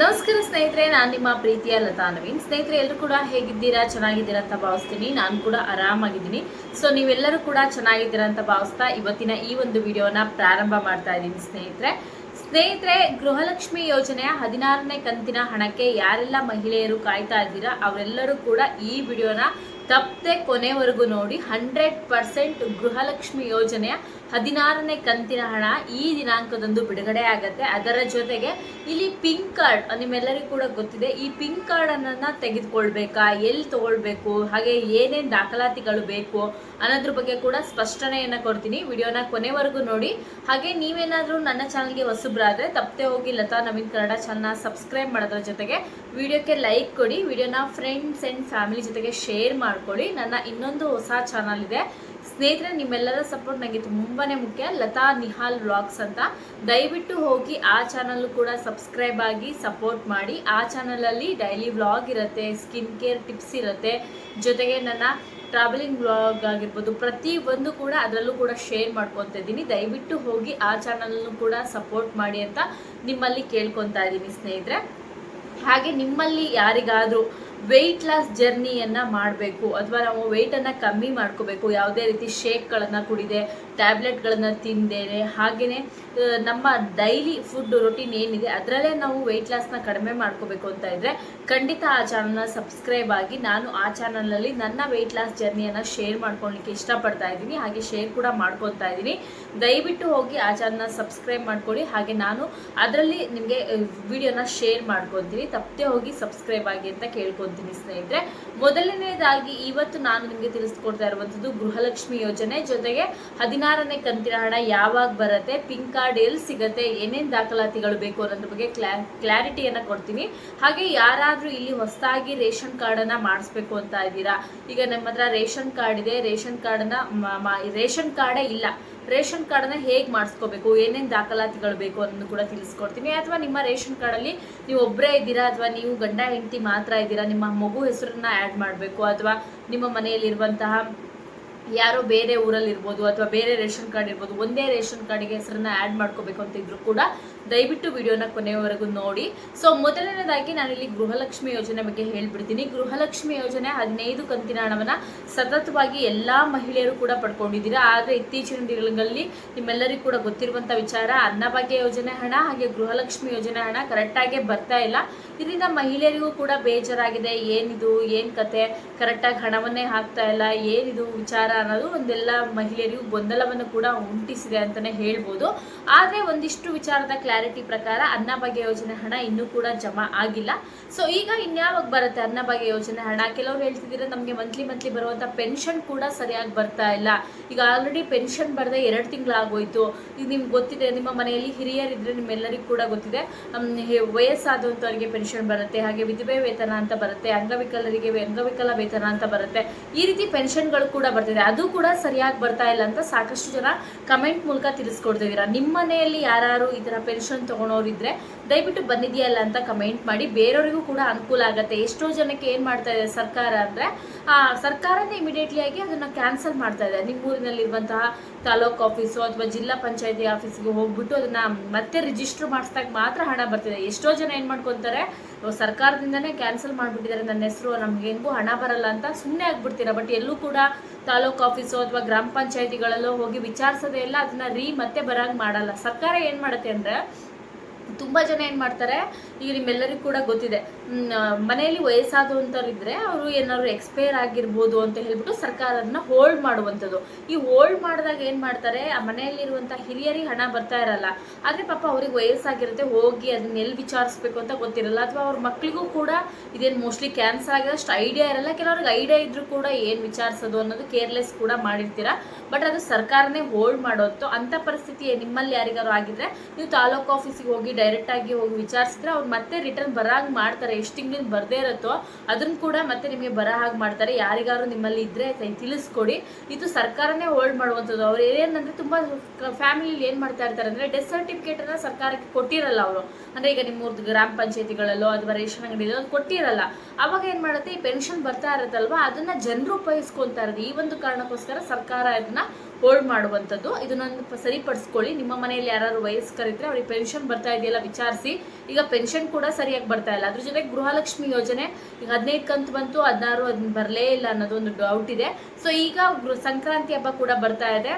ನಮಸ್ಕಾರ ಸ್ನೇಹಿತರೆ, ನಾನು ನಿಮ್ಮ ಪ್ರೀತಿಯ ಲತಾ ನವೀನ್. ಸ್ನೇಹಿತರೆ, ಎಲ್ಲರೂ ಕೂಡ ಹೇಗಿದ್ದೀರಾ? ಚೆನ್ನಾಗಿದ್ದೀರಾ ಅಂತ ಭಾವಿಸ್ತೀನಿ. ನಾನು ಕೂಡ ಆರಾಮಾಗಿದ್ದೀನಿ. ಸೊ ನೀವೆಲ್ಲರೂ ಕೂಡ ಚೆನ್ನಾಗಿದ್ದೀರಾ ಅಂತ ಭಾವಿಸ್ತಾ ಇವತ್ತಿನ ಈ ಒಂದು ವಿಡಿಯೋನ ಪ್ರಾರಂಭ ಮಾಡ್ತಾ ಇದ್ದೀನಿ ಸ್ನೇಹಿತರೆ. ಸ್ನೇಹಿತರೆ, ಗೃಹಲಕ್ಷ್ಮಿ ಯೋಜನೆಯ ಹದಿನಾರನೇ ಕಂತಿನ ಹಣಕ್ಕೆ ಯಾರೆಲ್ಲ ಮಹಿಳೆಯರು ಕಾಯ್ತಾ ಇದ್ದೀರಾ, ಅವರೆಲ್ಲರೂ ಕೂಡ ಈ ವಿಡಿಯೋನ ತಪ್ಪದೆ ಕೊನೆವರೆಗೂ ನೋಡಿ ಹಂಡ್ರೆಡ್ ಪರ್ಸೆಂಟ್ ಗೃಹಲಕ್ಷ್ಮಿ ಯೋಜನೆಯ ಹದಿನಾರನೇ ಕಂತಿನ ಹಣ ಈ ದಿನಾಂಕದಂದು ಬಿಡುಗಡೆ ಆಗುತ್ತೆ. ಅದರ ಜೊತೆಗೆ ಇಲ್ಲಿ ಪಿಂಕ್ ಕಾರ್ಡ್ ನಿಮ್ಮೆಲ್ಲರಿಗೂ ಕೂಡ ಗೊತ್ತಿದೆ, ಈ ಪಿಂಕ್ ಕಾರ್ಡ್ ಅನ್ನ ತೆಗೆದುಕೊಳ್ಬೇಕಾ, ಎಲ್ಲಿ ತಗೊಳ್ಬೇಕು, ಹಾಗೆ ಏನೇನು ದಾಖಲಾತಿಗಳು ಬೇಕು ಅನ್ನೋದ್ರ ಬಗ್ಗೆ ಕೂಡ ಸ್ಪಷ್ಟನೆಯನ್ನು ಕೊಡ್ತೀನಿ. ವಿಡಿಯೋನ ಕೊನೆವರೆಗೂ ನೋಡಿ. ಹಾಗೆ ನೀವೇನಾದರೂ ನನ್ನ ಚಾನಲ್ಗೆ ಹೊಸಬ್ರಾದ್ರೆ, ತಪ್ಪದೆ ಹೋಗಿ ಲತಾ ನವೀನ್ ಕನ್ನಡ ಚಾನಲ್ನ ಸಬ್ಸ್ಕ್ರೈಬ್ ಮಾಡೋದ್ರ ಜೊತೆಗೆ ವಿಡಿಯೋಕ್ಕೆ ಲೈಕ್ ಕೊಡಿ, ವಿಡಿಯೋನ ಫ್ರೆಂಡ್ಸ್ ಆ್ಯಂಡ್ ಫ್ಯಾಮಿಲಿ ಜೊತೆಗೆ ಶೇರ್ ಮಾಡ್ಕೊಳ್ಳಿ. ನನ್ನ ಇನ್ನೊಂದು ಹೊಸ ಚಾನಲ್ ಇದೆ. ಸ್ನೇಹಿತರೆ, ನಿಮ್ಮೆಲ್ಲರ ಸಪೋರ್ಟ್ ನನಗೆ ತುಂಬಾ ಮುಖ್ಯ. ಲತಾ ನಿಹಾಲ್ ವ್ಲಾಗ್ಸ್ ಅಂತ. ದಯವಿಟ್ಟು ಹೋಗಿ ಆ ಚಾನಲ್ ಕೂಡ ಸಬ್ಸ್ಕ್ರೈಬ್ ಆಗಿ ಸಪೋರ್ಟ್ ಮಾಡಿ. ಆ ಚಾನಲಲ್ಲಿ ಡೈಲಿ ವ್ಲಾಗ್ ಇರುತ್ತೆ ಸ್ಕಿನ್ ಕೇರ್ ಟಿಪ್ಸ್ ಇರುತ್ತೆ. ಜೊತೆಗೆ ನನ್ನ ಟ್ರಾವೆಲಿಂಗ್ ವ್ಲಾಗ್ ಆಗಿರ್ಬೋದು, ಪ್ರತಿ ಒಂದು ಕೂಡ ಅದರಲ್ಲೂ ಕೂಡ ಶೇರ್ ಮಾಡ್ಕೊತಾ ಇದ್ದೀನಿ. ದಯವಿಟ್ಟು ಹೋಗಿ ಆ ಚಾನಲ್ನು ಕೂಡ ಸಪೋರ್ಟ್ ಮಾಡಿ ಅಂತ ನಿಮ್ಮಲ್ಲಿ ಕೇಳ್ಕೊತಾ ಇದ್ದೀನಿ ಸ್ನೇಹಿತರೆ. ಹಾಗೆ ನಿಮ್ಮಲ್ಲಿ ಯಾರಿಗಾದರೂ ವೆಯ್ಟ್ ಲಾಸ್ ಜರ್ನಿಯನ್ನು ಮಾಡಬೇಕು ಅಥವಾ ನಾವು ವೆಯ್ಟನ್ನು ಕಮ್ಮಿ ಮಾಡ್ಕೋಬೇಕು. ಯಾವುದೇ ರೀತಿ ಶೇಕ್ಗಳನ್ನು ಕುಡಿದೆ ಟ್ಯಾಬ್ಲೆಟ್ಗಳನ್ನು ತಿಂದೇನೆ ಹಾಗೆಯೇ ನಮ್ಮ ಡೈಲಿ ಫುಡ್ ರೊಟೀನ್ ಏನಿದೆ, ಅದರಲ್ಲೇ ನಾವು ವೆಯ್ಟ್ ಲಾಸ್ನ ಕಡಿಮೆ ಮಾಡ್ಕೋಬೇಕು ಅಂತ ಇದ್ದರೆ ಖಂಡಿತ ಆ ಚಾನಲ್ನ ಸಬ್ಸ್ಕ್ರೈಬ್ ಆಗಿ ನಾನು ಆ ಚಾನಲ್ನಲ್ಲಿ ನನ್ನ ವೆಯ್ಟ್ ಲಾಸ್ ಜರ್ನಿಯನ್ನು ಶೇರ್ ಮಾಡ್ಕೊಳ್ಳಿಕ್ಕೆ ಇಷ್ಟಪಡ್ತಾ ಇದ್ದೀನಿ. ಹಾಗೆ ಶೇರ್ ಕೂಡ ಮಾಡ್ಕೊತಾ ಇದ್ದೀನಿ. ದಯವಿಟ್ಟು ಹೋಗಿ ಆ ಚಾನಲ್ನ ಸಬ್ಸ್ಕ್ರೈಬ್ ಮಾಡ್ಕೊಳ್ಳಿ. ಹಾಗೆ ನಾನು ಅದರಲ್ಲಿ ನಿಮಗೆ ವಿಡಿಯೋನ ಶೇರ್ ಮಾಡ್ಕೊತೀನಿ ತಪ್ಪದೆ ಹೋಗಿ ಸಬ್ಸ್ಕ್ರೈಬ್ ಆಗಿ ಅಂತ ಕೇಳ್ಕೊತೀನಿ ಸ್ನೇಹಿತರೆ ಮೊದಲನೇದಾಗಿ ಇವತ್ತು ನಾನು ನಿಮಗೆ ತಿಳಿಸ್ಕೊಡ್ತಾ ಇರುವಂಥದ್ದು ಗೃಹಲಕ್ಷ್ಮಿ ಯೋಜನೆ. ಜೊತೆಗೆ ಹದಿನಾರನೇ ಕಂತಿನ ಹಣ ಯಾವಾಗ ಬರುತ್ತೆ ಪಿಂಕ್ ಕಾರ್ಡ್ ಎಲ್ಲಿ ಸಿಗುತ್ತೆ, ಏನೇನು ದಾಖಲಾತಿಗಳು ಬೇಕು ಅನ್ನೋದ್ರ ಬಗ್ಗೆ ಕ್ಲಾ ಕ್ಲಾರಿಟಿಯನ್ನು ಕೊಡ್ತೀನಿ. ಹಾಗೆ ಯಾರಾದರೂ ಇಲ್ಲಿ ಹೊಸದಾಗಿ ರೇಷನ್ ಕಾರ್ಡನ್ನು ಮಾಡಿಸ್ಬೇಕು ಅಂತ ಇದ್ದೀರಾ? ಈಗ ನಮ್ಮ ಹತ್ರ ರೇಷನ್ ಕಾರ್ಡ್ ಇದೆ. ರೇಷನ್ ಕಾರ್ಡನ್ನು ರೇಷನ್ ಕಾರ್ಡೇ ಇಲ್ಲ. ರೇಷನ್ ಕಾರ್ಡನ್ನ ಹೇಗೆ ಮಾಡಿಸ್ಕೋಬೇಕು? ಏನೇನು ದಾಖಲಾತಿಗಳು ಬೇಕು ಅನ್ನೋದು ಕೂಡ ತಿಳಿಸ್ಕೊಡ್ತೀನಿ. ಅಥವಾ ನಿಮ್ಮ ರೇಷನ್ ಕಾರ್ಡಲ್ಲಿ ನೀವು ಒಬ್ಬರೇ ಇದ್ದೀರಾ? ಅಥವಾ ನೀವು ಗಂಡ, ಹೆಂಡತಿ ಮಾತ್ರ ಇದ್ದೀರಾ? ನಿಮ್ಮ ಮಗು ಹೆಸರನ್ನ ಆ್ಯಡ್ ಮಾಡಬೇಕು. ಅಥವಾ ನಿಮ್ಮ ಮನೆಯಲ್ಲಿರುವಂತಹ ಯಾರೋ ಬೇರೆ ಊರಲ್ಲಿ ಇರ್ಬೋದು ಅಥವಾ ಬೇರೆ ರೇಷನ್ ಕಾರ್ಡ್ ಇರ್ಬೋದು, ಒಂದೇ ರೇಷನ್ ಕಾರ್ಡಿಗೆ ಹೆಸರನ್ನ ಆ್ಯಡ್ ಮಾಡ್ಕೋಬೇಕು ಅಂತಿದ್ರು ಕೂಡ ದಯವಿಟ್ಟು ವಿಡಿಯೋನ ಕೊನೆಯವರೆಗೂ ನೋಡಿ. ಸೊ ಮೊದಲನೇದಾಗಿ ನಾನಿಲ್ಲಿ ಗೃಹಲಕ್ಷ್ಮಿ ಯೋಜನೆ ಬಗ್ಗೆ ಹೇಳ್ಬಿಡ್ತೀನಿ. ಗೃಹಲಕ್ಷ್ಮಿ ಯೋಜನೆ ಹದಿನೈದು ಕಂತಿನ ಹಣವನ್ನು ಸತತವಾಗಿ ಎಲ್ಲ ಮಹಿಳೆಯರು ಕೂಡ ಪಡ್ಕೊಂಡಿದ್ದೀರಾ. ಆದರೆ ಇತ್ತೀಚಿನ ದಿನಗಳಲ್ಲಿ ನಿಮ್ಮೆಲ್ಲರಿಗೂ ಕೂಡ ಗೊತ್ತಿರುವಂಥ ವಿಚಾರ, ಅನ್ನಭಾಗ್ಯ ಯೋಜನೆ ಹಣ ಹಾಗೆ ಗೃಹಲಕ್ಷ್ಮಿ ಯೋಜನೆ ಹಣ ಕರೆಕ್ಟಾಗೇ ಬರ್ತಾ ಇಲ್ಲ. ಇದರಿಂದ ಮಹಿಳೆಯರಿಗೂ ಕೂಡ ಬೇಜಾರಾಗಿದೆ. ಏನಿದು, ಏನು ಕತೆ? ಕರೆಕ್ಟಾಗಿ ಹಣವನ್ನೇ ಹಾಕ್ತಾ ಇಲ್ಲ. ಏನಿದು ವಿಚಾರ ಅನ್ನೋದು ಒಂದೆಲ್ಲ ಮಹಿಳೆಯರಿಗೂ ಗೊಂದಲವನ್ನು ಕೂಡ ಉಂಟಿಸಿದೆ ಅಂತಲೇ ಹೇಳ್ಬೋದು. ಆದರೆ ಒಂದಿಷ್ಟು ವಿಚಾರದ ಕ್ಲಾರಿಟಿ ಪ್ರಕಾರ ಅನ್ನಭಾಗ್ಯ ಯೋಜನೆ ಹಣ ಇನ್ನೂ ಕೂಡ ಜಮಾ ಆಗಿಲ್ಲ. ಸೊ ಈಗ ಇನ್ಯಾವಾಗ ಬರುತ್ತೆ ಅನ್ನಭಾಗ್ಯ ಯೋಜನೆ ಹಣ? ಕೆಲವರು ಹೇಳ್ತಿದ್ದೀರಾ, ನಮಗೆ ಮಂತ್ಲಿ ಮಂತ್ಲಿ ಬರುವಂಥ ಪೆನ್ಷನ್ ಕೂಡ ಸರಿಯಾಗಿ ಬರ್ತಾ ಇಲ್ಲ. ಈಗ ಆಲ್ರೆಡಿ ಪೆನ್ಷನ್ ಬರದೆ ಎರಡು ತಿಂಗಳಾಗೋಯ್ತು. ಈಗ ನಿಮ್ಗೆ ಗೊತ್ತಿದೆ, ನಿಮ್ಮ ಮನೆಯಲ್ಲಿ ಹಿರಿಯರಿದ್ರೆ ನಿಮ್ಮೆಲ್ಲರಿಗೂ ಕೂಡ ಗೊತ್ತಿದೆ. ವಯಸ್ಸಾದಂಥವ್ರಿಗೆ ಪೆನ್ಷನ್ ಬರುತ್ತೆ, ಹಾಗೆ ವಿಧವೆ ವೇತನ ಅಂತ ಬರುತ್ತೆ, ಅಂಗವಿಕಲರಿಗೆ ಅಂಗವಿಕಲ ವೇತನ ಅಂತ ಬರುತ್ತೆ. ಈ ರೀತಿ ಪೆನ್ಷನ್ಗಳು ಕೂಡ ಬರ್ತಿದೆ. ಅದು ಕೂಡ ಸರಿಯಾಗಿ ಬರ್ತಾ ಇಲ್ಲ ಅಂತ ಸಾಕಷ್ಟು ಜನ ಕಮೆಂಟ್ ಮೂಲಕ ತಿಳಿಸ್ಕೊಡ್ತಿದ್ದೀರಾ. ನಿಮ್ಮ ಮನೆಯಲ್ಲಿ ಯಾರು ಈ ಥರ ಪೆನ್ಷನ್ ತೊಗೊಳೋರಿದ್ರೆ ದಯವಿಟ್ಟು ಬಂದಿದೆಯಲ್ಲ ಅಂತ ಕಮೆಂಟ್ ಮಾಡಿ. ಬೇರೆಯವರಿಗೂ ಕೂಡ ಅನುಕೂಲ ಆಗುತ್ತೆ. ಎಷ್ಟೋ ಜನಕ್ಕೆ ಏನು ಮಾಡ್ತಾ ಇದೆ ಸರ್ಕಾರ ಅಂದರೆ ಸರ್ಕಾರನೇ ಇಮಿಡಿಯೇಟ್ಲಿ ಆಗಿ ಅದನ್ನು ಕ್ಯಾನ್ಸಲ್ ಮಾಡ್ತಾ ಇದೆ. ನಿಮ್ಮ ಊರಿನಲ್ಲಿರುವಂತಹ ತಾಲೂಕು ಆಫೀಸು ಅಥವಾ ಜಿಲ್ಲಾ ಪಂಚಾಯತಿ ಆಫೀಸ್ಗೆ ಹೋಗ್ಬಿಟ್ಟು ಅದನ್ನ ಮತ್ತೆ ರಿಜಿಸ್ಟರ್ ಮಾಡಿಸ್ದಾಗ ಮಾತ್ರ ಹಣ ಬರ್ತಿದೆ. ಎಷ್ಟೋ ಜನ ಏನು ಮಾಡ್ಕೊತಾರೆ ಇವಾಗ ಸರ್ಕಾರದಿಂದನೇ ಕ್ಯಾನ್ಸಲ್ ಮಾಡಿಬಿಟ್ಟಿದ್ದಾರೆ. ನನ್ನ ಹೆಸರು, ನಮ್ಗೆ ಹೆಂಗೂ ಹಣ ಬರಲ್ಲ ಅಂತ ಸುಮ್ಮನೆ ಆಗ್ಬಿಡ್ತೀರಾ? ಬಟ್ ಎಲ್ಲೂ ಕೂಡ ತಾಲೂಕು ಆಫೀಸು ಅಥವಾ ಗ್ರಾಮ ಪಂಚಾಯತಿಗಳಲ್ಲೋ ಹೋಗಿ ವಿಚಾರಿಸೋದೇ ಇಲ್ಲ. ಅದನ್ನ ರೀ ಮತ್ತೆ ಬರಂಗ್ ಮಾಡಲ್ಲ. ಸರ್ಕಾರ ಏನು ಮಾಡುತ್ತೆ ಅಂದರೆ ತುಂಬ ಜನ ಏನು ಮಾಡ್ತಾರೆ, ಈಗ ನಿಮ್ಮೆಲ್ಲರಿಗೂ ಕೂಡ ಗೊತ್ತಿದೆ. ಮನೆಯಲ್ಲಿ ವಯಸ್ಸಾದಂಥವ್ರಿದ್ರೆ ಅವರು ಏನಾದ್ರು ಎಕ್ಸ್ಪೈರ್ ಆಗಿರ್ಬೋದು ಅಂತ ಹೇಳ್ಬಿಟ್ಟು ಸರ್ಕಾರ ಅದನ್ನ ಹೋಲ್ಡ್ ಮಾಡುವಂಥದ್ದು. ಈ ಹೋಲ್ಡ್ ಮಾಡಿದಾಗ ಏನು ಮಾಡ್ತಾರೆ, ಆ ಮನೆಯಲ್ಲಿರುವಂಥ ಹಿರಿಯರಿಗೆ ಹಣ ಬರ್ತಾ ಇರಲ್ಲ. ಆದರೆ ಪಾಪ ಅವ್ರಿಗೆ ವಯಸ್ಸಾಗಿರುತ್ತೆ, ಹೋಗಿ ಅದನ್ನ ಎಲ್ಲಿ ವಿಚಾರಿಸ್ಬೇಕು ಅಂತ ಗೊತ್ತಿರಲ್ಲ. ಅಥವಾ ಅವ್ರ ಮಕ್ಕಳಿಗೂ ಕೂಡ ಇದೇನು ಮೋಸ್ಟ್ಲಿ ಕ್ಯಾನ್ಸರ್ ಆಗಿದೆ ಅಷ್ಟು ಐಡಿಯಾ ಇರಲ್ಲ. ಕೆಲವ್ರಿಗೆ ಐಡಿಯಾ ಇದ್ರೂ ಕೂಡ ಏನು ವಿಚಾರಿಸೋದು ಅನ್ನೋದು ಕೇರ್ಲೆಸ್ ಕೂಡ ಮಾಡಿರ್ತೀರಾ. ಬಟ್ ಅದು ಸರ್ಕಾರನೇ ಹೋಲ್ಡ್ ಮಾಡೋದು. ಅಂಥ ಪರಿಸ್ಥಿತಿ ನಿಮ್ಮಲ್ಲಿ ಯಾರಿಗಾರು ಆಗಿದ್ರೆ, ನೀವು ತಾಲೂಕು ಆಫೀಸಿಗೆ ಹೋಗಿ ಡೈರೆಕ್ಟ್ ಆಗಿ ಹೋಗಿ ವಿಚಾರಿಸಿದ್ರೆ ಅವ್ರು ಮತ್ತೆ ರಿಟರ್ನ್ ಬರಾಗ್ ಮಾಡ್ತಾರೆ. ಎಷ್ಟು ತಿಂಗಳಿಂದ ಬರದೇ ಇರುತ್ತೋ ಅದನ್ನ ಕೂಡ ಮತ್ತೆ ನಿಮಗೆ ಬರ ಹಾಗೆ ಮಾಡ್ತಾರೆ. ಯಾರಿಗಾರು ನಿಮ್ಮಲ್ಲಿ ಇದ್ರೆ ತ- ತಿಳಿಸ್ಕೊಡಿ. ಇದು ಸರ್ಕಾರನೇ ಹೋಲ್ಡ್ ಮಾಡುವಂಥದ್ದು. ಅವ್ರು ಏನಂದ್ರೆ ತುಂಬಾ ಫ್ಯಾಮಿಲಿ ಏನು ಮಾಡ್ತಾ ಇರ್ತಾರೆ ಅಂದ್ರೆ ಡೆತ್ ಸರ್ಟಿಫಿಕೇಟನ್ನು ಸರ್ಕಾರಕ್ಕೆ ಕೊಟ್ಟಿರಲ್ಲ ಅವರು. ಅಂದ್ರೆ ಈಗ ನಿಮ್ಮೂರ್ದು ಗ್ರಾಮ ಪಂಚಾಯತಿಗಳಲ್ಲೋ ಅಥವಾ ರೇಷನ್ ಅಂಗಡಿಯಲ್ಲೋ ಅದು ಕೊಟ್ಟಿರಲ್ಲ. ಅವಾಗ ಏನು ಮಾಡುತ್ತೆ? ಈ ಪೆನ್ಷನ್ ಬರ್ತಾ ಇರುತ್ತಲ್ವ? ಅದನ್ನ ಜನರು ಉಪಯೋಗಿಸ್ಕೊತಾ ಇರೋದು. ಈ ಒಂದು ಕಾರಣಕ್ಕೋಸ್ಕರ ಸರ್ಕಾರ ಇದನ್ನ ಹೋಲ್ಡ್ ಮಾಡುವಂಥದ್ದು. ಇದನ್ನೊಂದು ಸರಿಪಡಿಸ್ಕೊಳ್ಳಿ. ನಿಮ್ಮ ಮನೆಯಲ್ಲಿ ಯಾರು ವಯಸ್ಕರಿದ್ರೆ ಅವ್ರಿಗೆ ಪೆನ್ಷನ್ ಬರ್ತಾ ಇದೆಯಲ್ಲ ವಿಚಾರಿಸಿ. ಈಗ ಪೆನ್ಷನ್ ಕೂಡ ಸರಿಯಾಗಿ ಬರ್ತಾ ಇಲ್ಲ. ಅದ್ರ ಜೊತೆ ಗೃಹಲಕ್ಷ್ಮಿ ಯೋಜನೆ ಈಗ ಹದಿನೈದು ಕಂತು ಬಂತು, ಹದಿನಾರು ಅದನ್ನ ಬರಲೇ ಇಲ್ಲ ಅನ್ನೋದೊಂದು ಡೌಟ್ ಇದೆ. ಸೊ ಈಗ ಸಂಕ್ರಾಂತಿ ಹಬ್ಬ ಕೂಡ ಬರ್ತಾ ಇದೆ.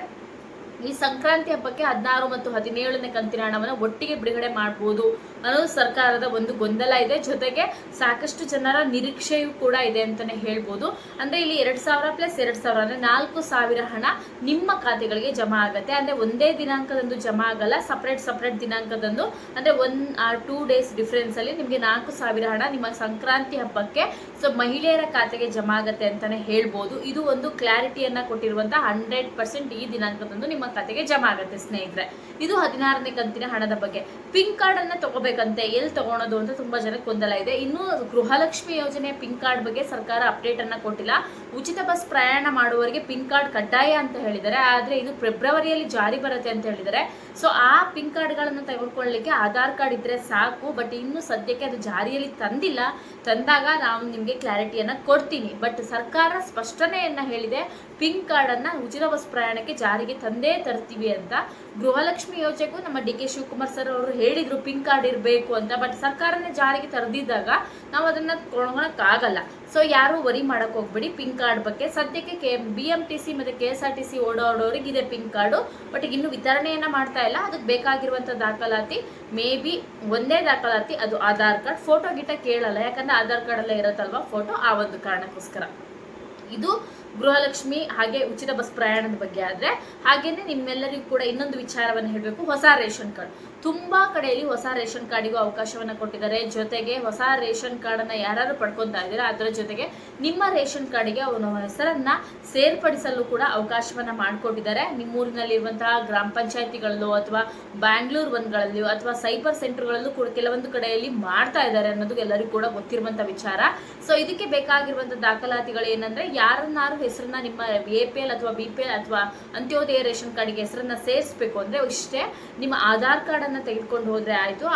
ಈ ಸಂಕ್ರಾಂತಿ ಹಬ್ಬಕ್ಕೆ ಹದಿನಾರು ಮತ್ತು ಹದಿನೇಳನೇ ಕಂತಿನ ಹಣವನ್ನು ಒಟ್ಟಿಗೆ ಬಿಡುಗಡೆ ಮಾಡಬಹುದು ಅನ್ನೋದು ಸರ್ಕಾರದ ಒಂದು ಗೊಂದಲ ಇದೆ. ಜೊತೆಗೆ ಸಾಕಷ್ಟು ಜನರ ನಿರೀಕ್ಷೆಯೂ ಕೂಡ ಇದೆ ಅಂತಾನೆ ಹೇಳ್ಬೋದು. ಅಂದ್ರೆ ಇಲ್ಲಿ ಎರಡ್ ಸಾವಿರ ಪ್ಲಸ್ ಎರಡ್ ಸಾವಿರ ಅಂದ್ರೆ ನಾಲ್ಕು ಸಾವಿರ ಹಣ ನಿಮ್ಮ ಖಾತೆಗಳಿಗೆ ಜಮಾ ಆಗುತ್ತೆ. ಅಂದ್ರೆ ಒಂದೇ ದಿನಾಂಕದಂದು ಜಮಾ ಆಗಲ್ಲ ಸಪ್ರೇಟ್ ಸಪ್ರೇಟ್ ದಿನಾಂಕದಂದು. ಅಂದ್ರೆ one or two days difference ಅಲ್ಲಿ ನಿಮಗೆ ನಾಲ್ಕು ಸಾವಿರ ಹಣ ನಿಮ್ಮ ಸಂಕ್ರಾಂತಿ ಹಬ್ಬಕ್ಕೆ ಸೊ ಮಹಿಳೆಯರ ಖಾತೆಗೆ ಜಮಾ ಆಗುತ್ತೆ ಅಂತಾನೆ ಹೇಳ್ಬೋದು. ಇದು ಒಂದು ಕ್ಲಾರಿಟಿಯನ್ನ ಕೊಟ್ಟಿರುವಂತಹ ಹಂಡ್ರೆಡ್ ಪರ್ಸೆಂಟ್ ಈ ದಿನಾಂಕದಂದು ನಿಮ್ಮ ಖಾತೆಗೆ ಜಮಾ ಆಗುತ್ತೆ ಸ್ನೇಹಿತರೆ. ಇದು ಹದಿನಾರನೇ ಕಂತಿನ ಹಣದ ಬಗ್ಗೆ. ಪಿಂಕ್ ಕಾರ್ಡ್ ಅನ್ನ ತಗೋಬೇಕಂತೆ ಎಲ್ಲಿ ತಗೊಳೋದು ಅಂತ ತುಂಬಾ ಜನಕ್ಕೆ ಗೊಂದಲ ಇದೆ. ಇನ್ನು ಗೃಹಲಕ್ಷ್ಮಿ ಯೋಜನೆ ಪಿಂಕ್ ಕಾರ್ಡ್ ಬಗ್ಗೆ ಸರ್ಕಾರ ಅಪ್ಡೇಟ್ ಅನ್ನ ಕೊಟ್ಟಿಲ್ಲ. ಉಚಿತ ಬಸ್ ಪ್ರಯಾಣ ಮಾಡುವವರಿಗೆ ಪಿಂಕ್ ಕಾರ್ಡ್ ಕಡ್ಡಾಯ ಅಂತ ಹೇಳಿದ್ದಾರೆ. ಆದ್ರೆ ಇದು ಫೆಬ್ರವರಿಯಲ್ಲಿ ಜಾರಿ ಬರುತ್ತೆ ಅಂತ ಹೇಳಿದ್ದಾರೆ. ಸೊ ಆ ಪಿಂಕ್ ಕಾರ್ಡ್ಗಳನ್ನು ತೆಗೆದುಕೊಳ್ಳಲಿಕ್ಕೆ ಆಧಾರ್ ಕಾರ್ಡ್ ಇದ್ರೆ ಸಾಕು ಬಟ್ ಇನ್ನು ಸದ್ಯಕ್ಕೆ ಅದು ಜಾರಿಯಲ್ಲಿ ತಂದಿಲ್ಲ. ತಂದಾಗ ನಾವು ನಿಮಗೆ ಕ್ಲಾರಿಟಿಯನ್ನು ಕೊಡ್ತೀನಿ. ಬಟ್ ಸರ್ಕಾರ ಸ್ಪಷ್ಟನೆಯನ್ನ ಹೇಳಿದೆ ಪಿಂಕ್ ಕಾರ್ಡ್ ಅನ್ನ ಉಚಿತ ಬಸ್ ಪ್ರಯಾಣಕ್ಕೆ ಜಾರಿಗೆ ತಂದೇ ತರ್ತೀವಿ ಅಂತ. ಗೃಹಲಕ್ಷ್ಮಿ ಯೋಜನೆಗೂ ನಮ್ಮ ಡಿ ಕೆ ಶಿವಕುಮಾರ್ ಸರ್ ಅವರು ಹೇಳಿದ್ರು ಪಿಂಕ್ ಕಾರ್ಡ್ ಇರಬೇಕು ಅಂತ ಬಟ್ ಸರ್ಕಾರನೇ ಜಾರಿಗೆ ತರದಿದ್ದಾಗ ನಾವು ಅದನ್ನ ಆಗಲ್ಲ ಸೊ ಯಾರು ವರಿ ಮಾಡಕ್ ಹೋಗ್ಬೇಡಿ. ಪಿಂಕ್ ಕಾರ್ಡ್ ಬಗ್ಗೆ ಸದ್ಯಕ್ಕೆ K B M T C ಮತ್ತೆ K S R T C ಓಡಾಡೋರಿಗೆ ಇದೆ ಪಿಂಕ್ ಕಾರ್ಡು ಬಟ್ ಇನ್ನು ವಿತರಣೆಯನ್ನ ಮಾಡ್ತಾ ಇಲ್ಲ. ಅದಕ್ಕೆ ಬೇಕಾಗಿರುವಂತ ದಾಖಲಾತಿ ಮೇ ಬಿ ಒಂದೇ ದಾಖಲಾತಿ, ಅದು ಆಧಾರ್ ಕಾರ್ಡ್ ಫೋಟೋ ಗಿಟ ಕೇಳಲ್ಲ. ಯಾಕಂದ್ರೆ ಆಧಾರ್ ಕಾರ್ಡ್ ಎಲ್ಲ ಇರುತ್ತಲ್ವಾ ಫೋಟೋ ಆ ಒಂದು ಕಾರಣಕ್ಕೋಸ್ಕರ. ಇದು ಗೃಹಲಕ್ಷ್ಮಿ ಹಾಗೆ ಉಚಿತ ಬಸ್ ಪ್ರಯಾಣದ ಬಗ್ಗೆ ಆದ್ರೆ ಹಾಗೇನೆ ನಿಮ್ಮೆಲ್ಲರಿಗೂ ಕೂಡ ಇನ್ನೊಂದು ವಿಚಾರವನ್ನು ಹೇಳಬೇಕು. ಹೊಸ ರೇಷನ್ ಕಾರ್ಡ್. ತುಂಬಾ ಕಡೆಯಲ್ಲಿ ಹೊಸ ರೇಷನ್ ಕಾರ್ಡಿಗೂ ಅವಕಾಶವನ್ನ ಕೊಟ್ಟಿದ್ದಾರೆ. ಜೊತೆಗೆ ಹೊಸ ರೇಷನ್ ಕಾರ್ಡ್ ಅನ್ನ ಯಾರು ಪಡ್ಕೊತಾ ಇದ್ದೀರಾ, ಅದರ ಜೊತೆಗೆ ನಿಮ್ಮ ರೇಷನ್ ಕಾರ್ಡಿಗೆ ಅವನ ಹೆಸರನ್ನ ಸೇರ್ಪಡಿಸಲು ಕೂಡ ಅವಕಾಶವನ್ನ ಮಾಡಿಕೊಟ್ಟಿದ್ದಾರೆ. ನಿಮ್ಮೂರಿನಲ್ಲಿರುವಂತಹ ಗ್ರಾಮ ಪಂಚಾಯತಿಗಳಲ್ಲೋ ಅಥವಾ ಬ್ಯಾಂಗ್ಳೂರ್ ಒಂದ್ಗಳಲ್ಲಿಯೋ ಅಥವಾ ಸೈಬರ್ ಸೆಂಟರ್ಗಳಲ್ಲೂ ಕೂಡ ಕೆಲವೊಂದು ಕಡೆಯಲ್ಲಿ ಮಾಡ್ತಾ ಇದ್ದಾರೆ ಅನ್ನೋದು ಎಲ್ಲರಿಗೂ ಕೂಡ ಗೊತ್ತಿರುವಂಥ ವಿಚಾರ. ಸೊ ಇದಕ್ಕೆ ಬೇಕಾಗಿರುವಂಥ ದಾಖಲಾತಿಗಳು ಏನಂದ್ರೆ ಯಾರನ್ನಾರು ಹೆಸರನ್ನ ನಿಮ್ಮ ಎ ಪಿ ಎಲ್ ಅಥವಾ ಬಿ ಪಿ ಎಲ್ ಅಥವಾ ಅಂತ್ಯೋದಯ ರೇಷನ್ ಕಾರ್ಡಿಗೆ ಹೆಸರನ್ನ ಸೇರಿಸಬೇಕು ಅಂದ್ರೆ ಇಷ್ಟೇ ನಿಮ್ಮ ಆಧಾರ್ ಕಾರ್ಡನ್ನು ತೆಗೆದುಕೊಂಡು ಹೋದ್ರೆ ಆಯ್ತು.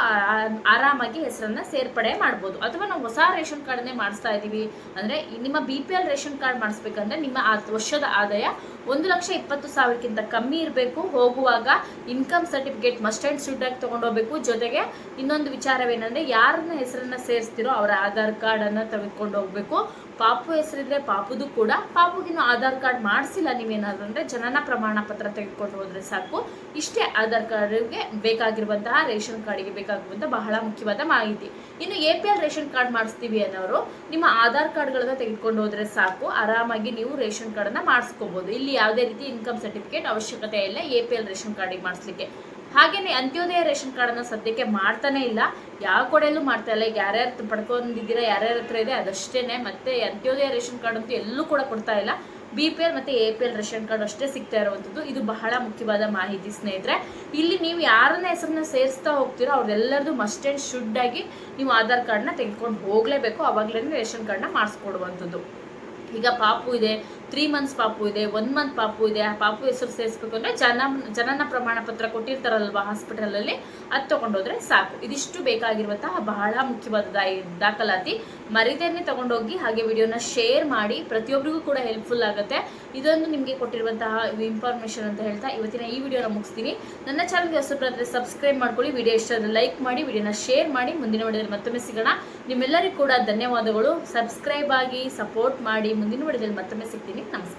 ಆರಾಮಾಗಿ ಹೆಸರನ್ನ ಸೇರ್ಪಡೆ ಮಾಡ್ಬೋದು. ಅಥವಾ ನಾವು ಹೊಸ ರೇಷನ್ ಕಾರ್ಡನ್ನೇ ಮಾಡಿಸ್ತಾ ಇದ್ದೀವಿ ಅಂದ್ರೆ ನಿಮ್ಮ B P L ration card ಮಾಡಿಸ್ಬೇಕಂದ್ರೆ ನಿಮ್ಮ ಆ ವರ್ಷದ ಆದಾಯ ಒಂದು ಲಕ್ಷ ಇಪ್ಪತ್ತು ಸಾವಿರಕ್ಕಿಂತ ಕಮ್ಮಿ ಇರಬೇಕು. ಹೋಗುವಾಗ income certificate must and should ಆಗಿ ತಗೊಂಡೋಗ್ಬೇಕು ಜೊತೆಗೆ ಇನ್ನೊಂದು ವಿಚಾರವೇನಂದ್ರೆ ಯಾರನ್ನ ಹೆಸರನ್ನ ಸೇರಿಸ್ತಿರೋ ಅವರ ಆಧಾರ್ ಕಾರ್ಡ್ ಅನ್ನ ತೆಗೆದುಕೊಂಡು ಹೋಗ್ಬೇಕು. ಪಾಪು ಹೆಸರಿದ್ರೆ ಪಾಪುದು ಕೂಡ. ಪಾಪುಗಿನ್ನು ಆಧಾರ್ ಕಾರ್ಡ್ ಮಾಡಿಸಿಲ್ಲ ನೀವೇನಾದ್ರು ಅಂದ್ರೆ ಜನನ ಪ್ರಮಾಣ ಪತ್ರ ತೆಗೆದುಕೊಂಡು ಹೋದರೆ ಸಾಕು. ಇಷ್ಟೇ ಆಧಾರ್ ಕಾರ್ಡ್ಗೆ ಬೇಕಾಗಿರುವಂತಹ ರೇಷನ್ ಕಾರ್ಡಿಗೆ ಬೇಕಾಗಿರುವಂಥ ಬಹಳ ಮುಖ್ಯವಾದ ಮಾಹಿತಿ. ಇನ್ನು A P L ration card ಮಾಡಿಸ್ತೀವಿ ಅನ್ನೋರು, ನಿಮ್ಮ ಆಧಾರ್ ಕಾರ್ಡ್ಗಳನ್ನು ತೆಗೆದುಕೊಂಡು ಹೋದರೆ ಸಾಕು. ಆರಾಮಾಗಿ ನೀವು ರೇಷನ್ ಕಾರ್ಡನ್ನು ಮಾಡಿಸ್ಕೋಬಹುದು ಇಲ್ಲಿ ಯಾವುದೇ ರೀತಿ ಇನ್ಕಮ್ ಸರ್ಟಿಫಿಕೇಟ್ ಅವಶ್ಯಕತೆ ಇಲ್ಲ ಎ ಪಿ ಎಲ್ ರೇಷನ್ ಕಾರ್ಡಿಗೆ ಮಾಡಿಸ್ಲಿಕ್ಕೆ. ಹಾಗೇನೆ ಅಂತ್ಯೋದಯ ರೇಷನ್ ಕಾರ್ಡನ್ನು ಸದ್ಯಕ್ಕೆ ಮಾಡ್ತಾನೆ ಇಲ್ಲ. ಯಾವ ಕಡೆಯಲ್ಲೂ ಮಾಡ್ತಾ ಇಲ್ಲ. ಈಗ ಯಾರ್ಯಾರು ಪಡ್ಕೊಂಡಿದ್ದೀರಾ, ಯಾರ್ಯಾರ ಹತ್ರ ಇದೆ ಅದಷ್ಟೇನೆ. ಮತ್ತೆ ಅಂತ್ಯೋದಯ ರೇಷನ್ ಕಾರ್ಡ್ ಅಂತೂ ಎಲ್ಲೂ ಕೂಡ ಕೊಡ್ತಾ ಇಲ್ಲ. ಬಿ ಪಿ ಎಲ್ ಮತ್ತೆ A P L ration card ಅಷ್ಟೇ ಸಿಗ್ತಾ ಇರುವಂಥದ್ದು. ಇದು ಬಹಳ ಮುಖ್ಯವಾದ ಮಾಹಿತಿ ಸ್ನೇಹಿತರೆ. ಇಲ್ಲಿ ನೀವು ಯಾರನ್ನ ಹೆಸರನ್ನ ಸೇರಿಸ್ತಾ ಹೋಗ್ತೀರೋ ಅವ್ರೆಲ್ಲರದು ಮಸ್ಟ್ ಆ್ಯಂಡ್ ಶುಡ್ ಆಗಿ ನೀವು ಆಧಾರ್ ಕಾರ್ಡ್ನ ತೆಗೆದುಕೊಂಡು ಹೋಗಲೇಬೇಕು. ಅವಾಗಲೇ ರೇಷನ್ ಕಾರ್ಡ್ನ ಮಾಡಿಸ್ಕೊಡುವಂಥದ್ದು. ಈಗ ಪಾಪು ಇದೆ ತ್ರೀ ಮಂತ್ಸ್ ಪಾಪು ಇದೆ ಒನ್ ಮಂತ್ ಪಾಪು ಇದೆ, ಆ ಪಾಪು ಹೆಸರು ಸೇರಿಸ್ಬೇಕು ಅಂದರೆ ಜನ ಜನನ ಪ್ರಮಾಣ ಪತ್ರ ಕೊಟ್ಟಿರ್ತಾರಲ್ವಾ ಹಾಸ್ಪಿಟಲಲ್ಲಿ ಅದು ತೊಗೊಂಡೋದ್ರೆ ಸಾಕು. ಇದಿಷ್ಟು ಬೇಕಾಗಿರುವಂತಹ ಬಹಳ ಮುಖ್ಯವಾದ ದಾಖಲಾತಿ. ಮರಿದೇನೆ ತೊಗೊಂಡೋಗಿ ಹಾಗೆ ವಿಡಿಯೋನ ಶೇರ್ ಮಾಡಿ ಪ್ರತಿಯೊಬ್ಬರಿಗೂ ಕೂಡ ಹೆಲ್ಪ್ಫುಲ್ ಆಗುತ್ತೆ. ಇದೊಂದು ನಿಮಗೆ ಕೊಟ್ಟಿರುವಂತಹ ಇನ್ಫಾರ್ಮೇಷನ್ ಅಂತ ಹೇಳ್ತಾ ಇವತ್ತಿನ ಈ ವಿಡಿಯೋನ ಮುಗಿಸ್ತೀನಿ. ನನ್ನ ಚಾನಲ್ಗೆ ಹೊಸಬ್ರಾದ್ರೆ ಸಬ್ಸ್ಕ್ರೈಬ್ ಮಾಡ್ಕೊಳ್ಳಿ, ವಿಡಿಯೋ ಇಷ್ಟ ಲೈಕ್ ಮಾಡಿ, ವಿಡಿಯೋನ ಶೇರ್ ಮಾಡಿ, ಮುಂದಿನ ವಿಡಿಯೋದಲ್ಲಿ ಮತ್ತೊಮ್ಮೆ ಸಿಗೋಣ. ನಿಮ್ಮೆಲ್ಲರಿಗೂ ಕೂಡ ಧನ್ಯವಾದಗಳು. ಸಬ್ಸ್ಕ್ರೈಬ್ ಆಗಿ ಸಪೋರ್ಟ್ ಮಾಡಿ, ಮುಂದಿನ ವಿಡಿಯೋದಲ್ಲಿ ಮತ್ತೊಮ್ಮೆ ಸಿಗ್ತೀನಿ. ನಮಸ್ಕಾರ